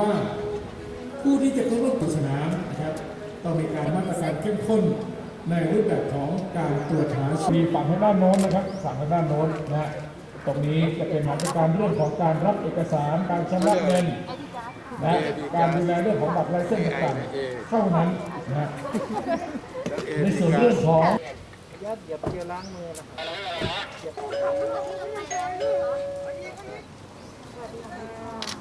ว่าผู้ที่จะเข้าร่วมสนามนะครับต้องมีการมาตรการเข้มข้นในรูปแบบของการตรวจหามีฝั่งทางด้านโน้นนะครับฝั่งทางด้านโน้นนะฮะตรงนี้จะเป็นมาตรการเรื่องของการรับเอกสารการชำระเงินนะฮะการดูแลเรื่องของบัตรลายเส้นต่างๆเท่านั้นนะในส่วนเรื่องของยัดเดี๋ยวไปเจอล้างมือนะครับ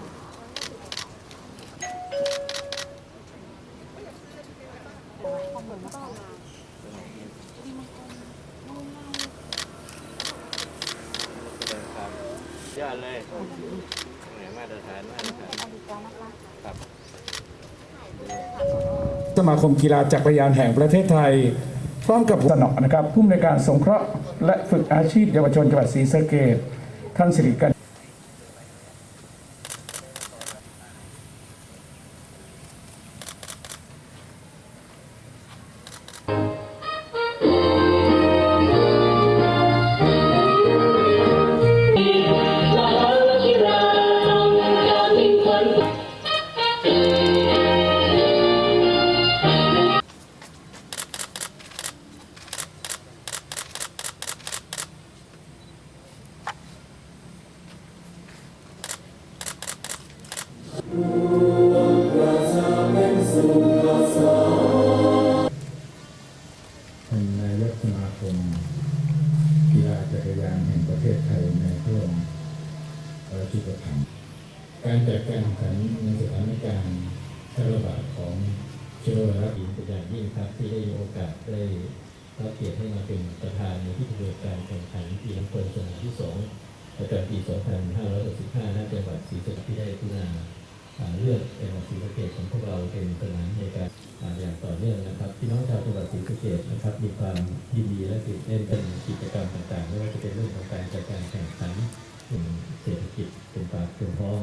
ยอดเลยไหนมาตรฐานมาตรฐานครับสมาคมกีฬาจักรยานแห่งประเทศไทย พร้อมกับสนอนะครับผู้อำนวยการสงเคราะห์และฝึกอาชีพเยาวชนจังหวัดศรีสะเกษท่านสิริกันท่าน การจัดการแข่งขันในสถานการณ์แพร่ระบาดของเชื้อไวรัสอีกเป็นอย่างยิ่งครับที่ได้โอกาสได้รับเกียรติให้มาเป็นประธานในพิธีการแข่งขันปีน้ำคนสนามที่สองประจำปี 2565ณจังหวัดศรีสะเกษที่ได้พิจารณาเลือกจังหวัดศรีสะเกษของพวกเราเป็นสนามในการอ่าอย่างต่อเนื่องนะครับพี่น้องชาวจังหวัดศรีสะเกษนะครับ มีความยินดีและตื่นเต้นเป็นกิจกรรมต่างๆไม่ว่าจะเป็นเรื่องของการจัดการแข่งขันกลุ่มเศรษฐกิจเป็นปากเป็นท้อง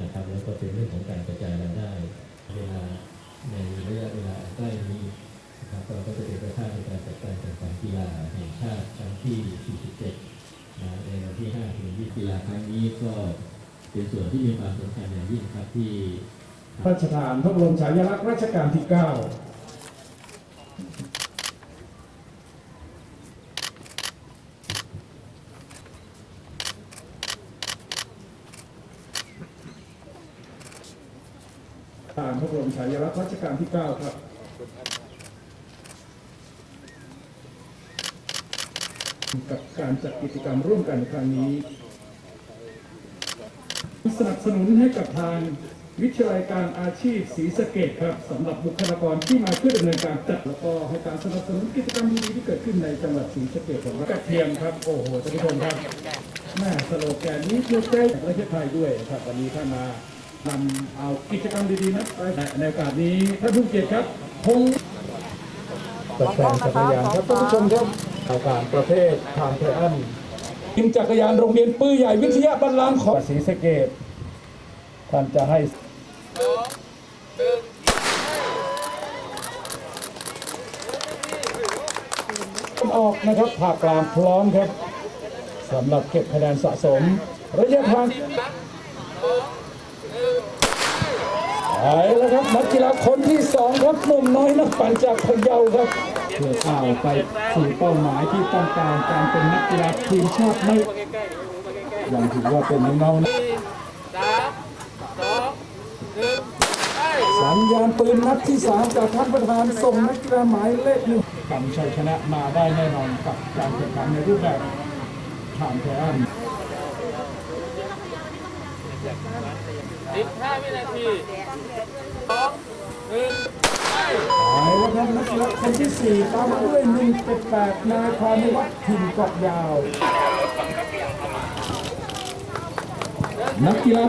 นะครับแล้วก็เป็นเรื่องของการกระจายรายได้เวลาในระยะเวลาใกล้นี้นะครับเราก็จะเป็นประธานในการจัดการแข่งขันกีฬาแห่งชาติครั้งที่ 47 นะในวันที่ 5 ถึง 20 กีฬาครั้งนี้ก็เป็นส่วนที่มีความสำคัญอย่างยิ่งครับที่พระราชทานพระบรมฉายาลักษณ์รัชกาลที่ 9 ตา มฉายาลักษณ์รัชกาลที่ 9 ครับกับการจัดกิจกรรมร่วมกันครั้งนี้ สนับสนุนให้กับทางวิทยาลัยการอาชีพศรีสะเกดครับสำหรับบุคลากรที่มาเพื่อดำเนินการจัดแล้วก็ให้การสนับสนุนกิจกรรมดีๆที่เกิดขึ้นในจังหวัดศรีสะเกดของเรากระเทียมครับโอ้โหท่านผู้ชมครับแม่สโลแกนนี้เพื่อใจประเทศไทยด้วยครับวันนี้ท่านมา นำเอากิจกรรมดีๆนะไปในโอกาสนี้ท่านผู้เกียรติครับคงจัดการจักรยานครับท่านผู้ชมครับรายการประเภททางไทอันทีมจักรยานโรงเรียนปื้อใหญ่วิทยาบัลลังก์ของศรีสะเกดท่านจะให้ออกนะครับภาคกลางพร้อมครับสำหรับเก็บคะแนนสะสม ระยะทาง เอแล้วครับนักกีฬาคนที่สองครับหนุ่มน้อยนักปั่นจากพะเยาครับเพื่อเข้าไปสู่เป้าหมายที่ต้องการการเป็นนักกีฬาทีมชาติไม่ยังถือว่าเป็นน้องนะสัญญาณปืนนัดที่สามจากท่านประธานส่งนักกีฬาหมายเลขหนึ่งกำชัยชนะมาได้แน่นอนกับการแข่งขันในรูปแบบทางแพร่ 15วินาที2 1ไปเอาละครับนักชกคนที่สี่ตามมาด้วย178นายพานุวัฒน์ถิ่นเกาะยาวนักกีฬา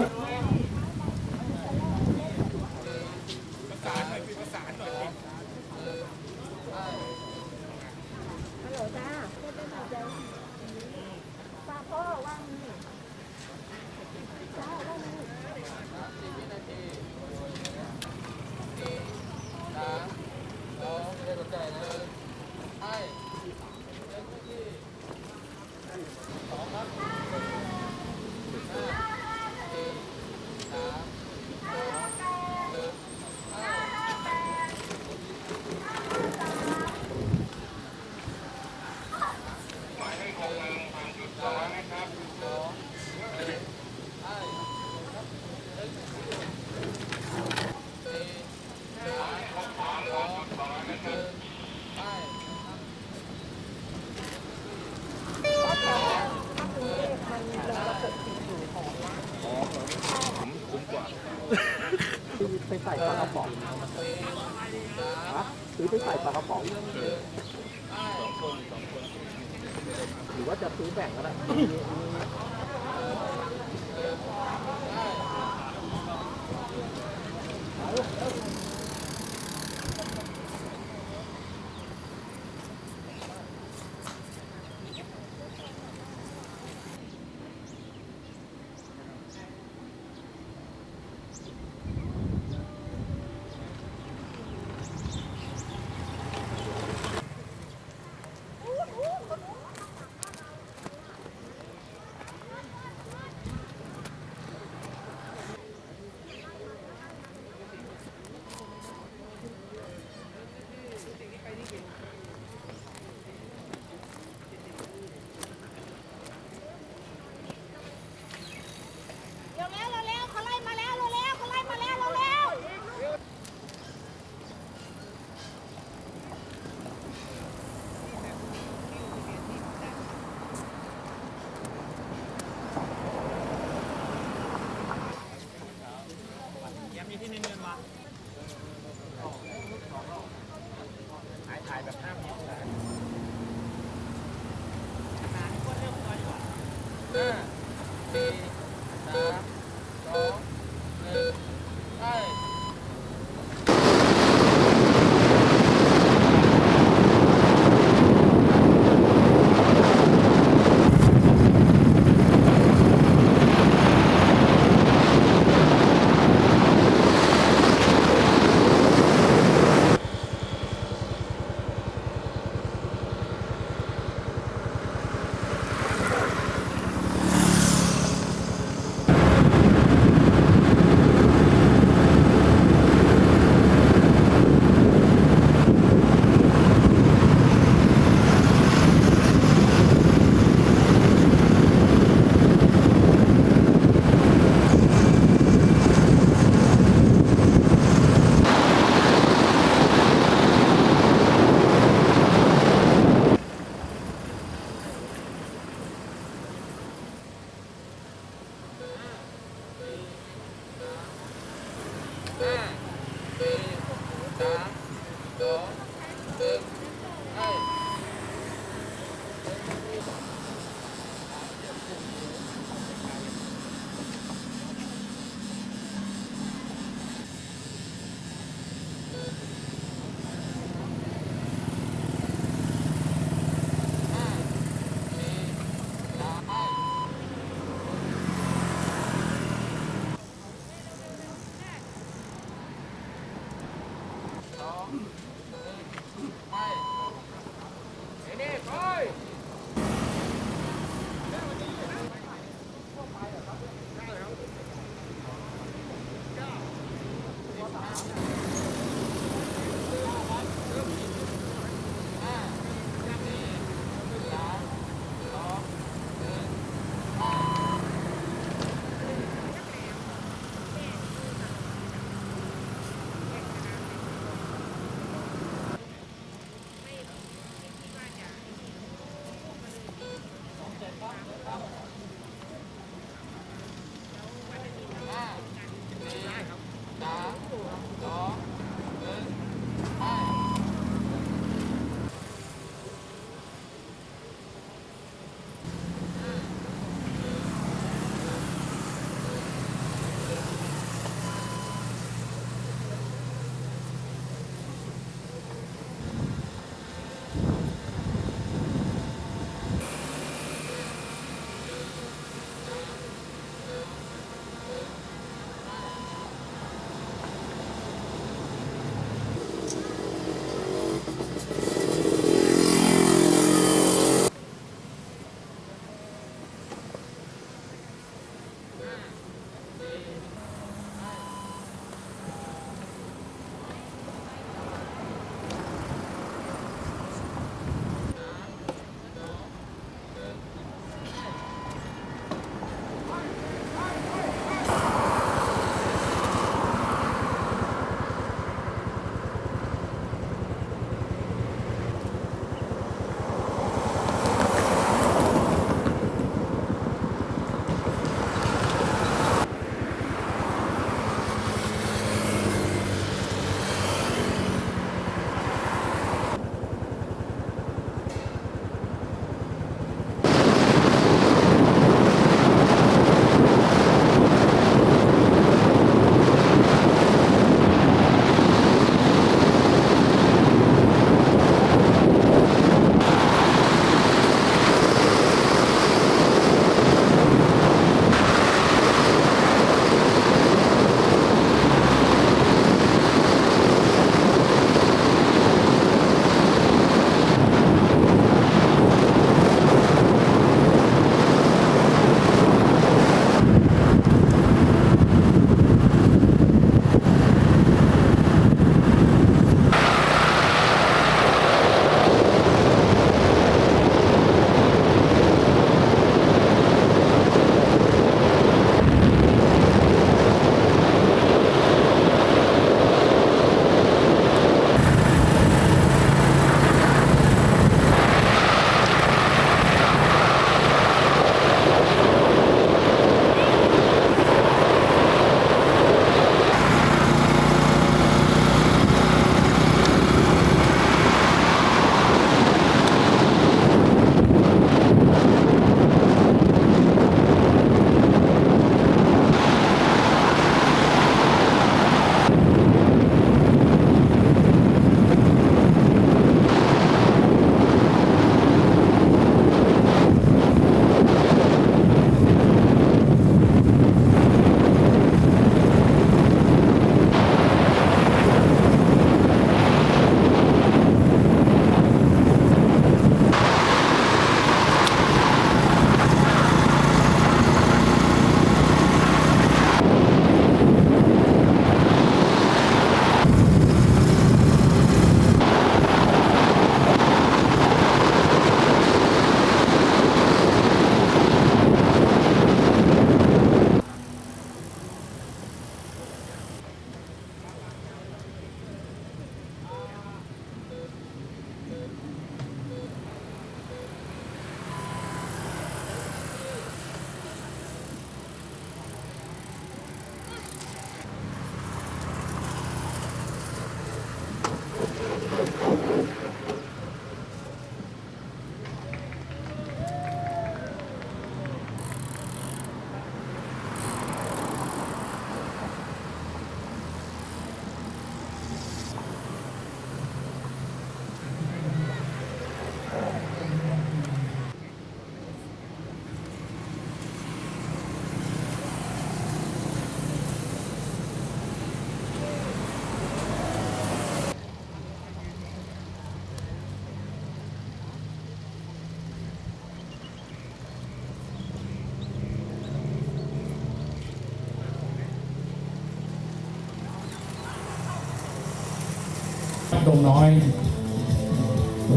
ดงน้อย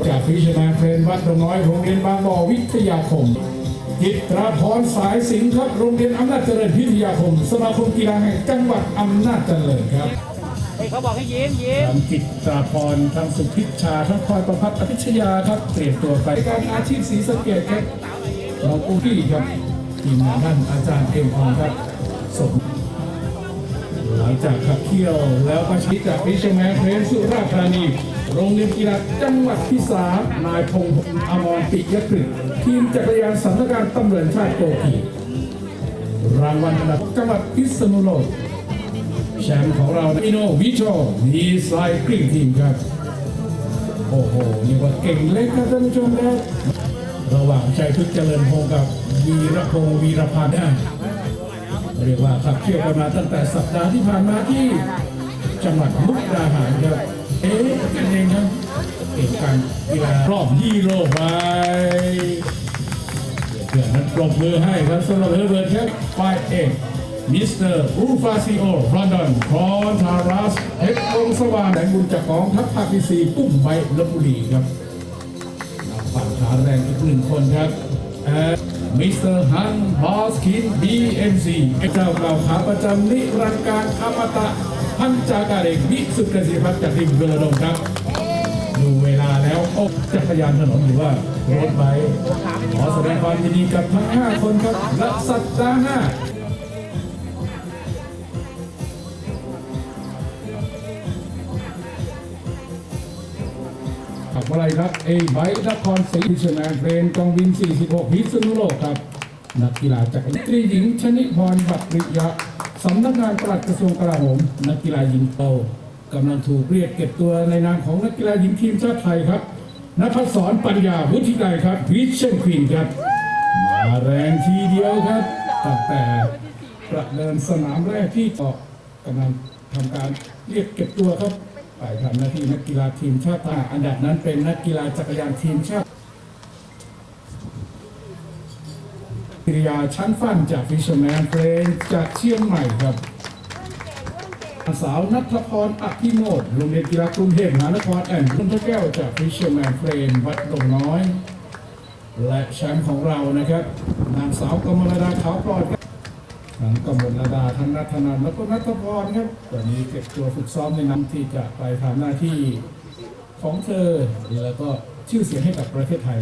จากฟิชแมนเฟรนวัดดงน้อยโรงเรียนบางบ่อวิทยาคมจิตราพรสายสิงห์ครับโรงเรียนอำนาจเจริญพิทยาคม สมาคมกีฬาแห่งจังหวัดอำนาจเจริญครับเขาบอกให้ยิ้มยิ้มทำกิจตราพรทำสุพิชชาทั้งพลอยประพัฒน์อภิชยาครับเตรียมตัวไปการอาชีพศรีสะเกดครับเรากู้ที่ครับทีมงานท่านอาจารย์เอ็มพรครับสมหลัง จากขับเที่ยว แล้วก็ชิจากพิชแมนเรนสุราธานี โรงเรียนกีฬาจังหวัดที่สามนายพงษ์อมรปิยกฤษทีมจักรยานสำนักงานตำรวจชาติโตกีรางวัลอันดับจังหวัดพิษณุโลกแชมป์ของเราอิโนวิโชดีไซคลิงทีมครับโอ้โหนี่ว่าเก่งเล็กครับท่านผู้ชมครับระหว่างชัยพฤกษ์เจริญพงศ์กับวีรพงศ์วีรพันธ์ เรียกว่าขับเคี่ยวกันมาตั้งแต่สัปดาห์ที่ผ่านมาที่จังหวัดมุกดาหารครับ เอ๊ะกันเองครับเก่งการกีฬารอบยี่โรไปเพื่อนนั้นปรบมือให้ครับสำหรับเฮอร์เบิร์ตครับฝ่ายเอกมิสเตอร์อูฟาซิโอรอนดอนคอนทารัสเฮกองสว่างแห่งบุญจากกองทัพภาคที่สี่ปุ้มใบลบบุรีครับฝั่งขาแรงอีกหนึ่งคนครับ มิสเตอร์ฮันบอสคินบีเอ็มซีเจ้าเก่าขาประจำนิรันดร์การอมตะพันจากาเอกวิสุทธิ์เกษตรพัฒน์จากทีมเบลดงครับ ดูเวลาแล้วโอ้จักรยานถนนหรือว่ารถไบขอแสดงความยินดีกับทั้ง 5 คนครับ และสัปดาห์หน้า ขับอะไรครับ เอไบค์นครศรีพิชแมนเทรนกองบิน 46 พิษณุโลกครับ นักกีฬาจักตรีหญิงชนิพรบัตริยะสำนักงานปลัดกระทรวงกลาโหม นักกีฬาหญิงโตกำลังถูกเรียกเก็บตัวในนามของนักกีฬาหญิงทีมชาติไทยครับนภัสสรปัญญาวุฒิไกรครับวิเชนควีนครับ มาแรงทีเดียวครับตั้งแต่ประเดินสนามแรกที่ออกกำลังทำการเรียกเก็บตัวครับ ไปทำหน้าที่นักกีฬาทีมชาติไทยอันดับนั้นเป็นนักกีฬาจักรยานทีมชาติกิริยาชั้นฟันจากฟิชแมนเพลงจากเชียงใหม่ครับนางสาวนัทพรอภิโมดโรงเรียนกีฬากรุงเทพมหานครแอนด์รุ่นทะแก้วจากฟิชแมนเพลงวัดดงน้อย และแชมป์ของเรานะครับ นางสาวกมลดาขาวปลอด กมลดาทั้งนัทนันแล้วก็นัทพรครับตอนนี้เก็บตัวฝึกซ้อมในน้ำที่จะไปทำหน้าที่ของเธอแล้วก็ชื่อเสียงให้กับประเทศไทย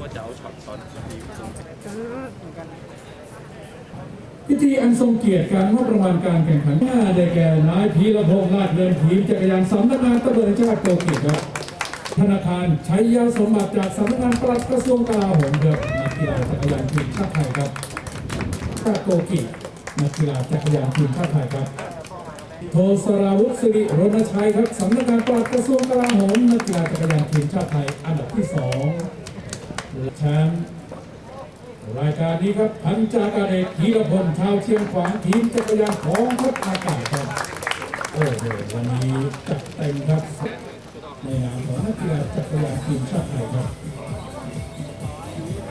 ว่าจะเอาช็อตตอนนี้ตรงพิธีอันทรงเกียรติการงบประมาณการแข่งขันหน้าได้แก่นายพีระพงษ์ลาดเดินทีจักรยานสำนักงานตำรวจชาติโตเกียวครับธนาคารใช้ยาสมบัติจากสำนักงานปลัดกระทรวงกลาโหมครับนักกีฬาจักรยานทีมชาติไทยครับชาติโตเกียวนักกีฬาจักรยานทีมชาติไทยครับ โทสราวุฒิสิริรณชัยครับสำนักงานปลัดกระทรวงกลาโหมนักกีฬาจักรยานทีมชาติไทยอันดับที่สองและแชมป์รายการนี้ครับพันจากาเอกธีรพลชาวเชียงขวางทีมจักรยานของทัพอากาศครับโอ้โหวันนี้จัดเต็มครับในนามของนักกีฬาจักรยานทีมชาติไทยครับ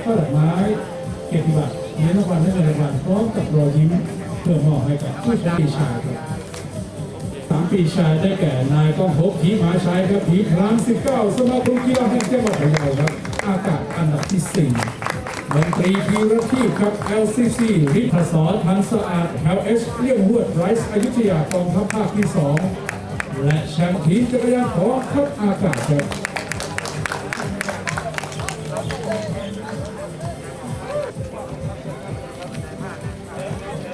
ช่อดอกไม้เกียรติบัตรเงินรางวัลและเงินรางวัลพร้อมกับรอยยิ้มเพื่อมอบให้กับผู้ชมปีชา พี่ชายได้แก่นายก้องพบผีหมาชัยครับผีพราม19 สมาคมกีฬาแห่งจังหวัดพะเยาครับ อากาศอันดับที่สี่ดนตรีพีรทีพครับ LCC ริพศรพันสะอาด LH เลี่ยงหวดไรส์อยุธยากองทัพภาคที่สองและแชมป์ทีมจักรยานของทัพอากาศครับ